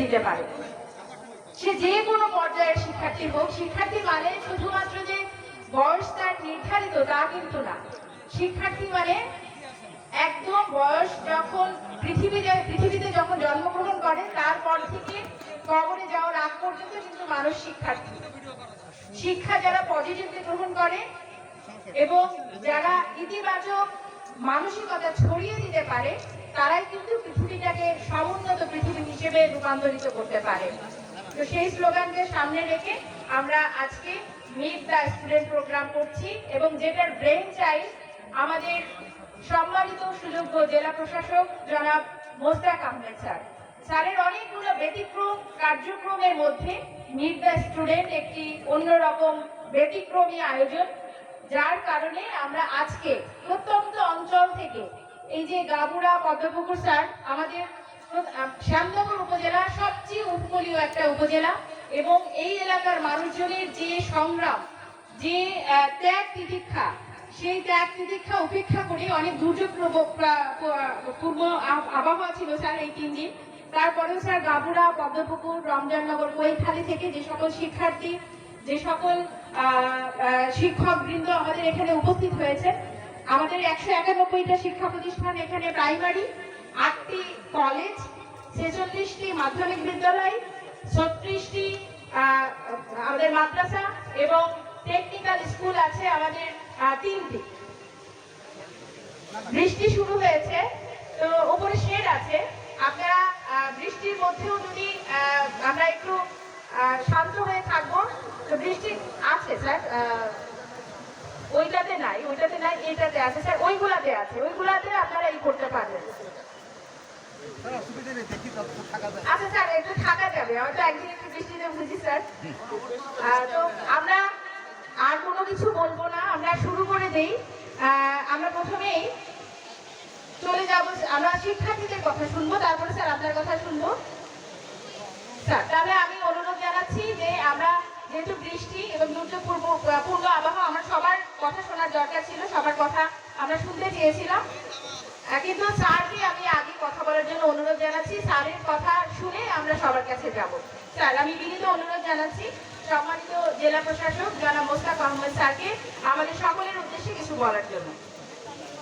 দিতে পারে। সে যে কোনো পর্যায়ের শিক্ষার্থী হোক, শিক্ষার্থী মানে শুধুমাত্র যে বয়স তার নির্ধারিত তা কিন্তু না। শিক্ষার্থী মানে একদম বয়স যখন পৃথিবীতে পৃথিবীতে যখন জন্মগ্রহণ করে, তারপর থেকে কবরে যাওয়ার আগ পর্যন্ত কিন্তু মানুষ শিক্ষার্থী। শিক্ষা যারা পজিটিভলি গ্রহণ করে এবং যারা ইতিবাচক মানসিকতা ছড়িয়ে দিতে পারে, তারাই কিন্তু পৃথিবীটাকে সমুন্নত পৃথিবী হিসেবে রূপান্তরিত করতে পারে। তো সেই স্লোগানকে সামনে রেখে আমরা আজকে মিট দ্য স্টুডেন্ট প্রোগ্রাম করছি এবং যেটার ব্রেন চাই আমাদের সম্মানিত সুযোগ্য জেলা প্রশাসক জনাব মোস্তাক আহমেদ স্যার। স্যারের অনেকগুলো ব্যতিক্রম কার্যক্রমের মধ্যে মিট দ্য স্টুডেন্ট একটি অন্যরকম ব্যতিক্রমী আয়োজন, যার কারণে আমরা আজকে প্রত্যন্ত অঞ্চল থেকে এই যে গাবুড়া পদ্মপুকুর স্যার, আমাদের সবচেয়ে উপকূলীয় একটা উপজেলা এবং এই এলাকার মানুষজনের যে সংগ্রাম, যে ত্যাগ তিতিক্ষা, সেই ত্যাগ তিতিক্ষা উপেক্ষা করে অনেক দুর্যোগ প্রব- আবহাওয়া ছিল স্যার এই তিন দিন। তারপরেও স্যার গাবুড়া পদ্মপুকুর রমজাননগর কৈখালী থেকে যে সকল শিক্ষার্থী, যে সকল শিক্ষক বৃন্দ আমাদের এখানে উপস্থিত হয়েছে আমাদের একশো একানব্বইটা শিক্ষা প্রতিষ্ঠান এখানে প্রাইমারি, আটটি কলেজ ছেচল্লিশটি মাধ্যমিক বিদ্যালয়, ছত্রিশটি আমাদের মাদ্রাসা এবং টেকনিক্যাল স্কুল আছে আমাদের তিনটি। বৃষ্টি শুরু হয়েছে, তো ওপরে শেড আছে। আপনারা বৃষ্টির মধ্যেও যদি আমরা একটু শান্ত হয়ে থাকব, তো বৃষ্টি আছে, স্যার ওইটাতে নাই ওইটাতে নাই, এটাতে আছে, স্যার, ওইগুলাতে আছে, ওইগুলাতে আপনারা এই করতে পারবেন। আচ্ছা স্যার, একটু থাকা যাবে। আমি তো একদিন একটু বৃষ্টিতে বুঝি, স্যার। তো আমরা আর কোনো কিছু বলব না। আমরা শুরু করে দেই। আমরা প্রথমেই চলে যাব। আমরা শিক্ষার্থীদের কথা শুনব। তারপরে, স্যার, আপনার কথা শুনব। স্যার, তাহলে আমি অনুরোধ জানাচ্ছি যে আমরা যেহেতু বৃষ্টি এবং দুর্যোগ পূর্ব আবহাওয়া, আমার সবার কথা শোনার দরকার ছিল। সবার কথা আমরা শুনতে চেয়েছিলাম। কিন্তু স্যারকে আমি আগে কথা বলার জন্য অনুরোধ জানাচ্ছি। স্যারের কথা শুনে আমরা সবার কাছে যাব। স্যার, আমি বিনীত অনুরোধ জানাচ্ছি সম্মানিত জেলা প্রশাসক জনাব মোস্তাক আহমদ স্যারকে আমাদের সকলের উদ্দেশ্যে কিছু বলার জন্য।